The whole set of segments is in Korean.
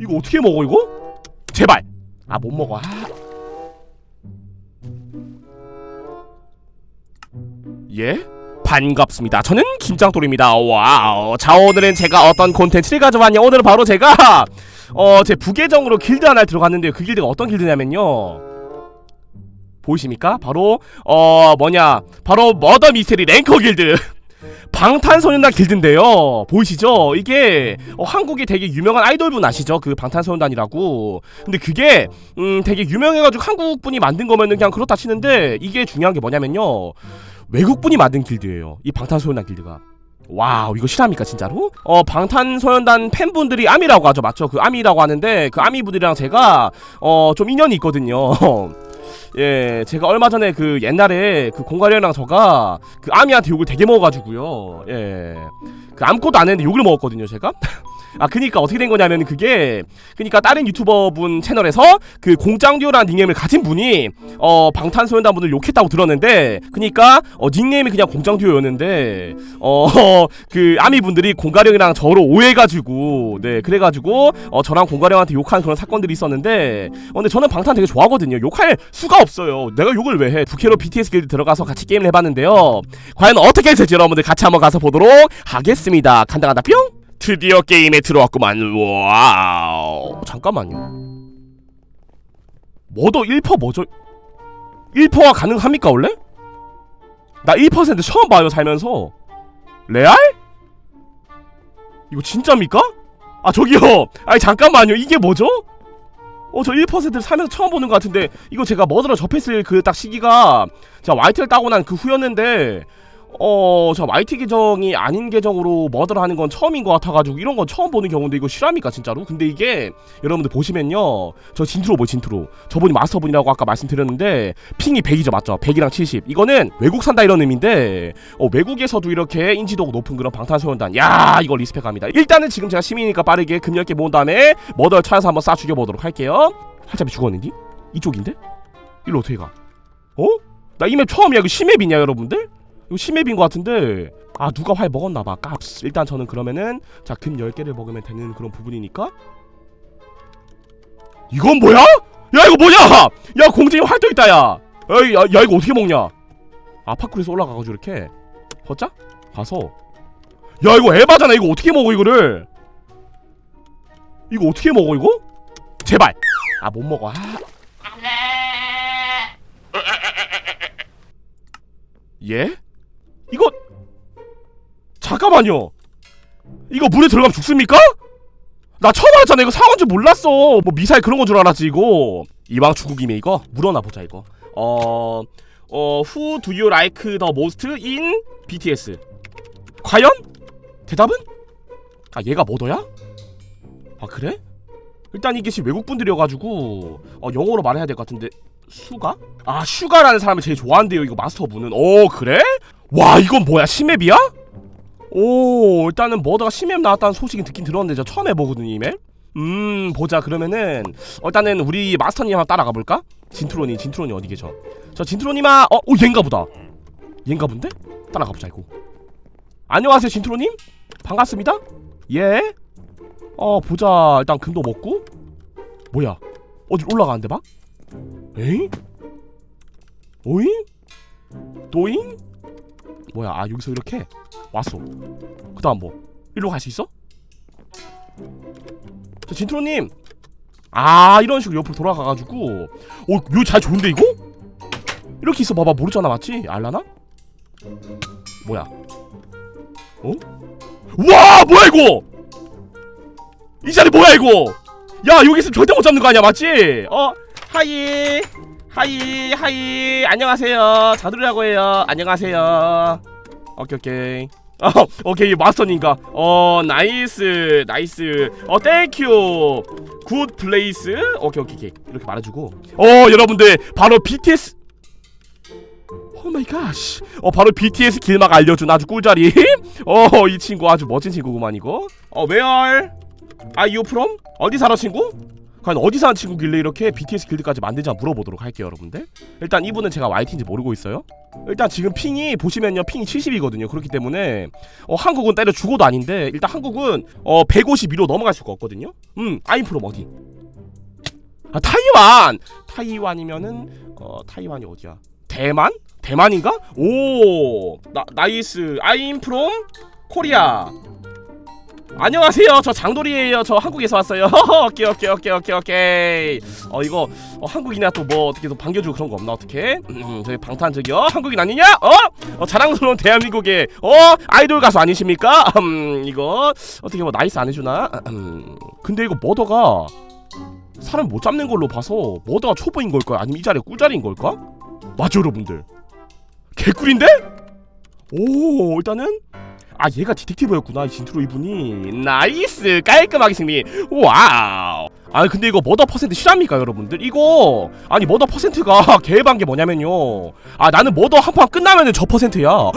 이거 어떻게 먹어 이거? 제발 아 못 먹어 아. 예? 반갑습니다. 저는 김장돌입니다. 와우. 자, 오늘은 제가 어떤 콘텐츠를 가져왔냐? 오늘은 바로 제가 어, 제 부계정으로 길드 하나를 들어갔는데요. 그 길드가 어떤 길드냐면요. 보이십니까? 바로 어, 뭐냐? 바로 머더 미스테리 랭커 길드. 방탄소년단 길드인데요. 보이시죠? 이게 어, 한국에 되게 유명한 아이돌분 아시죠? 그 방탄소년단이라고. 근데 그게 음 되게 유명해가지고 한국 분이 만든 거면은 그냥 그렇다 치는데 이게 중요한 게 뭐냐면요. 외국 분이 만든 길드예요. 이 방탄소년단 길드가. 와우 이거 실합니까 진짜로? 어 방탄소년단 팬분들이 아미라고 하죠 맞죠? 그 아미라고 하는데 그 아미분들이랑 제가 어 좀 인연이 있거든요. 예, 제가 얼마 전에 그 옛날에 그 공가리랑 저가 그 아미한테 욕을 되게 먹어가지고요. 예, 그 아무것도 안 했는데 욕을 먹었거든요, 제가. 아, 그니까 어떻게 된 거냐면 그게 그니까 다른 유튜버 분 채널에서 그 공짱듀오라는 닉네임을 가진 분이 어 방탄소년단 분을 욕했다고 들었는데 그니까 어 닉네임이 그냥 공짱듀오였는데 어 그 아미 분들이 공가령이랑 저로 오해가지고 네 그래가지고 어 저랑 공가령한테 욕한 그런 사건들이 있었는데 어, 근데 저는 방탄 되게 좋아하거든요. 욕할 수가 없어요. 내가 욕을 왜 해? 부캐로 BTS 길드 들어가서 같이 게임을 해봤는데요. 과연 어떻게 했을지 여러분들 같이 한번 가서 보도록 하겠습니다. 간다 간다 뿅. 드디어 게임에 들어왔구만. 와우. 잠깐만요. 뭐도 1퍼 뭐죠? 1퍼가 가능합니까 원래? 나 1% 처음 봐요 살면서. 레알? 이거 진짜입니까? 아 저기요. 아니 잠깐만요. 이게 뭐죠? 어 저 1%를 살면서 처음 보는 것 같은데 이거 제가 머드러 접했을 그 딱 시기가 제가 YT를 따고 난 그 후였는데 어저 YT 계정이 아닌 계정으로 머드를 하는 건 처음인 것 같아가지고 이런 건 처음 보는 경우인데 이거 실합니까 진짜로? 근데 이게 여러분들 보시면요 저 진트로 뭐 진트로 저분이 마스터분이라고 아까 말씀드렸는데 핑이 100이죠 맞죠? 100이랑 70 이거는 외국 산다 이런 의미인데 어 외국에서도 이렇게 인지도가 높은 그런 방탄소년단 야 이거 리스펙합니다 일단은 지금 제가 시민이니까 빠르게 금 10개 모은 다음에 머더 찾아서 한번 쏴 죽여보도록 할게요 살짝이 죽었는디? 이쪽인데? 일로 어떻게 가? 어? 나 이 맵 처음이야 이거 시맵이냐 여러분들? 이거 시맵인 것 같은데. 아 누가 활 먹었나봐. 깝스. 일단 저는 그러면은 자금 10개를 먹으면 되는 그런 부분이니까. 이건 뭐야? 야 이거 뭐냐? 야 공중에 활도 있다 야. 에이, 야, 야 이거 어떻게 먹냐? 아 파쿠르에서 올라가가지고 이렇게. 걷자? 가서. 야 이거 에바잖아. 이거 어떻게 먹어 이거를? 이거 어떻게 먹어 이거? 제발. 아 못 먹어. 아. 예? 잠깐만요. 이거 물에 들어가면 죽습니까? 나 처음 알았잖아. 이거 상어인 줄 몰랐어. 뭐 미사일 그런 건 줄 알았지 이거. 이왕 죽음이면 이거 물어나 보자 이거. 어, 어, who do you like the most in BTS? 과연? 대답은? 아 얘가 뭐더야? 아 그래? 일단 이게 지금 외국 분들이어가지고 어, 영어로 말해야 될 것 같은데 수가? 아 슈가라는 사람을 제일 좋아한대요 이거 마스터분은 오 그래? 와 이건 뭐야 시맵이야? 오 일단은 머더가 시맵 나왔다는 소식은 듣긴 들었는데 저 처음 해보거든요 이 맵? 음 보자 그러면은 어, 일단은 우리 마스터님 한번 따라가 볼까? 진트로님 진트로님 어디 계셔? 저 진트로님아 어? 오 얘인가 보다 얘인가 본데? 따라가 보자 이거 안녕하세요 진트로님 반갑습니다 예? 어 보자 일단 금도 먹고 뭐야 어디 올라가는데 막? 에잉? 오잉? 또잉? 뭐야 아 여기서 이렇게 왔어 그 다음 뭐 일로 갈 수 있어? 저 진트로님 아 이런 식으로 옆으로 돌아가가지고 어 여기 잘 좋은데 이거? 이렇게 있어 봐봐 모르잖아 맞지? 알라나? 뭐야 어? 와 뭐야 이거 이 자리 뭐야 이거 야 여기 있으면 절대 못 잡는 거 아니야 맞지? 어 하이 하이 하이. 안녕하세요. 자두라고 해요. 안녕하세요. 오케이 오케이. 어 오케이. 마스터님가 어 나이스 나이스. 어 땡큐 굿 플레이스 오케이 오케이 오케이. 이렇게 말해주고. 어 여러분들 바로 BTS. 오 마이 갓. 어 바로 BTS 길막 알려준 아주 꿀자리. 어 이 친구 아주 멋진 친구구만 이거. 어 are you from? 어디 살아 친구? 과연 어디서 한 친구길래 이렇게 BTS 길드까지 만든지 한번 물어보도록 할게요 여러분들. 일단 이분은 제가 YT인지 모르고 있어요. 일단 지금 핑이 보시면요 핑이 70이거든요. 그렇기 때문에 어, 한국은 때려 죽어도 아닌데 일단 한국은 어 152로 넘어갈 수가 없거든요. 음 아임프롬 어디? 아 타이완! 타이완이면은 어 타이완이 어디야? 대만? 대만인가? 오! 나, 나이스. 아임프롬 코리아 안녕하세요. 저 장돌이에요. 저 한국에서 왔어요. 오케이 오케이 오케이 오케이 오케이. 어 이거 어, 한국이나 또 뭐 어떻게 또 반겨주고 그런 거 없나 어떻게? 음 저희 방탄 저기요 한국인 아니냐? 어? 어 자랑스러운 대한민국의 어 아이돌 가수 아니십니까? 음 이거 어떻게 뭐 나이스 안 해주나? 음 근데 이거 머더가 사람 못 잡는 걸로 봐서 머더가 초보인 걸까? 아니면 이 자리 꿀자리인 걸까? 맞죠 여러분들? 개꿀인데? 오 일단은 아 얘가 디텍티브였구나 이 진트로 이분이. 나이스! 깔끔하게 승리! 와우! 아 근데 이거 머더 퍼센트 실합니까 여러분들? 이거! 아니 머더 퍼센트가 개ban 게 뭐냐면요. 아 나는 머더 한 판 끝나면은 저 퍼센트야. 아!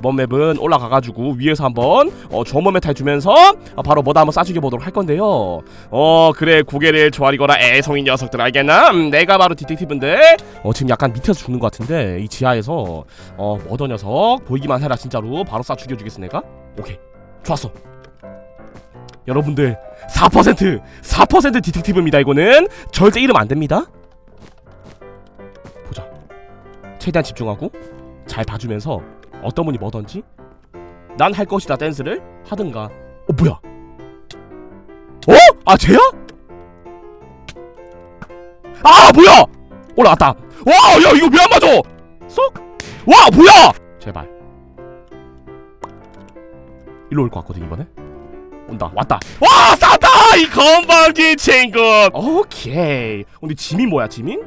이번 맵은 올라가가지고 위에서 한번 어, 조모 메탈 주면서 어, 바로 머더 한번 쏴죽여 보도록 할 건데요. 어 그래 고개를 조아리거라 애송이 녀석들 알겠나? 음, 내가 바로 디텍티브인데 어 지금 약간 밑에서 죽는 것 같은데 이 지하에서 어 머더 녀석 보이기만 해라 진짜로. 바로 쏴 죽여주겠어 내가? 오케이. 좋았어. 여러분들 4% 4% 디텍티브입니다 이거는. 절대 잃으면 안 됩니다. 최대한 집중하고 잘 봐주면서 어떤 분이 뭐던지? 난 할 것이다 댄스를? 하든가. 어 뭐야? 어? 아 쟤야? 아 뭐야? 올라왔다. 와야 이거 왜 안 맞아? 쏙? 와 뭐야? 제발. 일로 올 것 같거든 이번에? 온다 왔다. 와 쌌다! 이 건방진 친구! 오케이. 근데 지민 뭐야 지민?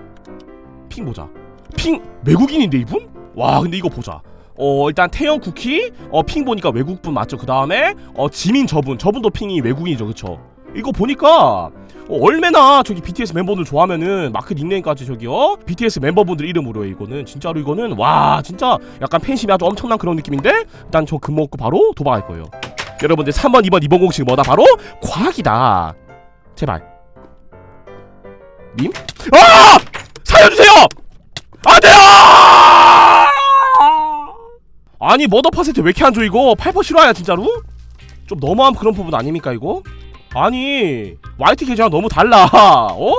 핑 보자. 핑 외국인인데 이분? 와 근데 이거 보자 어 일단 태영 쿠키 어 핑 보니까 외국분 맞죠? 그 다음에 어 지민 저분. 저분도 핑이 외국인이죠. 그쵸? 이거 보니까 어, 얼마나 저기 BTS 멤버들 좋아하면은 마크 닉네임까지 저기요 BTS 멤버분들 이름으로 해 이거는 진짜로 이거는 와 진짜 약간 팬심이 아주 엄청난 그런 느낌인데 일단 저 금 먹고 바로 도박할 거예요. 여러분들 3번 2번 2번 공식 뭐다? 바로 과학이다. 제발. 님? 아! 살려주세요! 안 돼요! 아니 머더 퍼센트 왜 이렇게 안 줘 이거 8퍼 싫어하냐? 진짜로? 좀 너무한 그런 부분 아닙니까 이거? 아니 YT 계정이랑 너무 달라 어?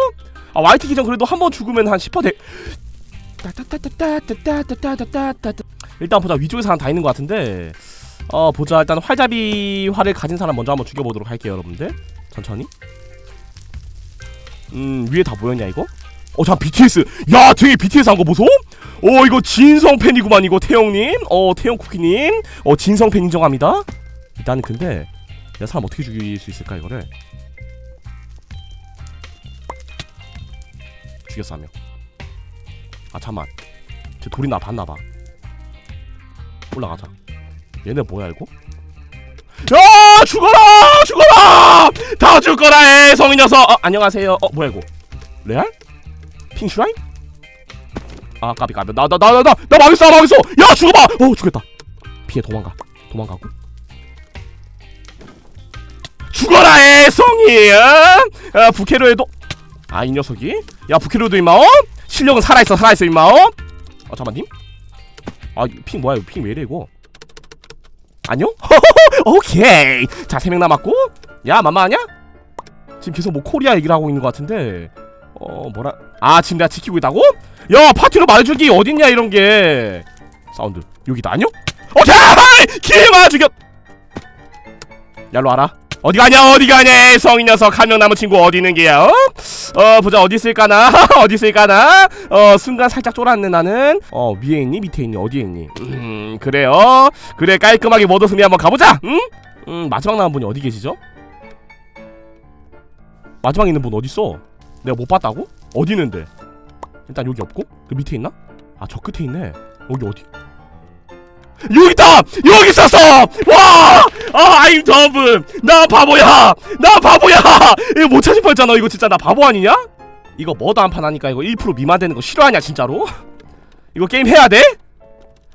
아 YT 계정 그래도 한 번 죽으면 한 10% 대... 일단 보자 위쪽에 사람 다 있는 것 같은데 어 보자 일단 활잡이 활을 가진 사람 먼저 한번 죽여보도록 할게요 여러분들 천천히 음 위에 다 보였냐 이거? 어잠 BTS. 야 되게 BTS 한 거 보소? 어 이거 진성 팬이구만 이거 태영님. 어 태영 쿠키님. 어 진성 팬 인정합니다. 일단은 근데 내가 사람 어떻게 죽일 수 있을까 이거를? 죽였어 한 명. 아 잠만. 쟤 돌이 나 봤나봐. 올라가자. 얘네 뭐야 이거? 야 죽어라! 죽어라! 다 죽거라 애성이 녀석! 어, 안녕하세요. 어 뭐야 이거? 레알? 핑슈라인? 아 까비 까비 나 나 나 나나 나 망했어 나 망했어 야 죽어봐 어 죽였다 피해 도망가 도망가고 죽어라 애성이 어? 아, 부캐로에도 아 이 녀석이 야 부캐로도 임마 어? 실력은 살아있어 살아있어 임마 어? 어 잠깐만 님? 아핑 뭐야 이거 핑 왜이래 이거 안녕? 오케이 자 세 명 남았고 야 만만하냐? 지금 계속 뭐 코리아 얘기를 하고 있는 것 같은데 어 뭐라? 아 지금 내가 지키고 있다고? 야 파티로 말해주기 어딨냐 이런 게. 사운드. 여기다 안녕? 오케이! 길만 죽여! 야 일로 와라. 어디 가냐 어디 가냐 성인 녀석. 한 명 남은 친구 어디 있는 게야 어? 어 보자 어디 있을까나? 어디 있을까나? 어 순간 살짝 쫄았네 나는. 어 위에 있니? 밑에 있니? 어디에 있니? 음 그래요. 그래 깔끔하게 모두 승리 한번 가보자 응? 음 마지막 남은 분이 어디 계시죠? 마지막에 있는 분 어디 있어? 내가 못 봤다고? 어디 있는데? 일단 여기 없고 그 밑에 있나? 아 저 끝에 있네 여기 어디? 여기 있다! 여기 있었어! 와! 아, 아임 더블! 나 바보야! 나 바보야! 이거 못 찾을 뻔했잖아. 이거 진짜 나 바보 아니냐? 이거 뭐도 한판 하니까 이거 1% 미만 되는 거 싫어하냐, 진짜로? 이거 게임 해야 돼?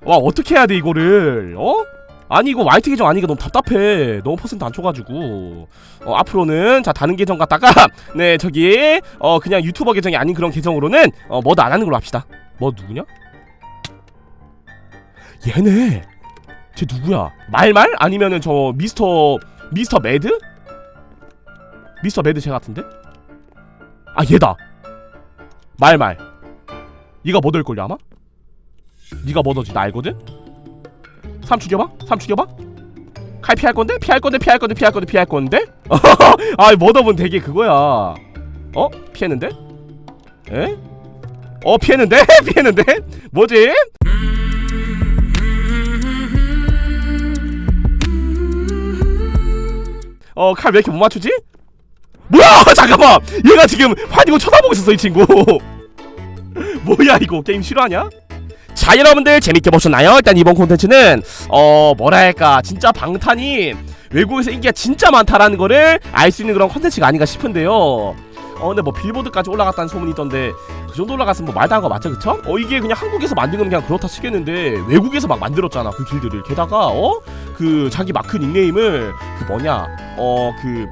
와, 어떻게 해야 돼, 이거를? 어? 아니 이거 YT 계정 아니가 너무 답답해 너무 퍼센트 안 쳐가지고 어, 앞으로는 자 다른 계정 갖다가 네 저기 어 그냥 유튜버 계정이 아닌 그런 계정으로는 어 뭐도 안 하는 걸로 합시다 뭐 누구냐? 얘네 쟤 누구야? 말말? 아니면은 저 미스터 미스터 매드? 미스터 매드 쟤 같은데? 아 얘다 말말 이가 뭐될걸요 아마? 니가 뭐더지 나 알거든? 삼 죽여봐? 삼 죽여봐? 칼 피할 건데? 피할 건데 피할 건데 피할 건데 피할 건데? 아 머더분 되게 그거야 어? 피했는데? 에? 어 피했는데? 피했는데? 뭐지? 어 칼 왜 이렇게 못 맞추지? 뭐야 잠깐만 얘가 지금 화디고 쳐다보고 있었어 이 친구 뭐야 이거 게임 싫어하냐? 자 여러분들 재밌게 보셨나요? 일단 이번 콘텐츠는 어 뭐랄까 진짜 방탄이 외국에서 인기가 진짜 많다라는 거를 알 수 있는 그런 콘텐츠가 아닌가 싶은데요 어 근데 뭐 빌보드까지 올라갔다는 소문이 있던데 그 정도 올라갔으면 뭐 말도 안거 맞죠 그쵸? 어 이게 그냥 한국에서 만든 건 그냥 그렇다 치겠는데 외국에서 막 만들었잖아 그 길드를 게다가 어? 그 자기 마크 닉네임을 그 뭐냐 어그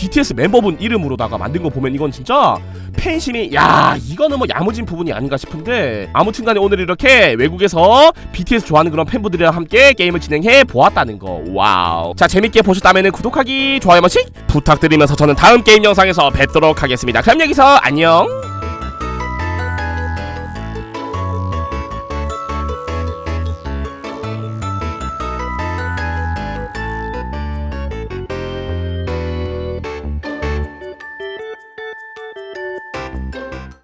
BTS 멤버분 이름으로다가 만든 거 보면 이건 진짜 팬심이 야 이거는 뭐 야무진 부분이 아닌가 싶은데 아무튼간에 오늘 이렇게 외국에서 BTS 좋아하는 그런 팬분들이랑 함께 게임을 진행해 보았다는 거. 와우. 자 재밌게 보셨다면 구독하기 좋아요 한번씩 부탁드리면서 저는 다음 게임 영상에서 뵙도록 하겠습니다. 그럼 여기서 안녕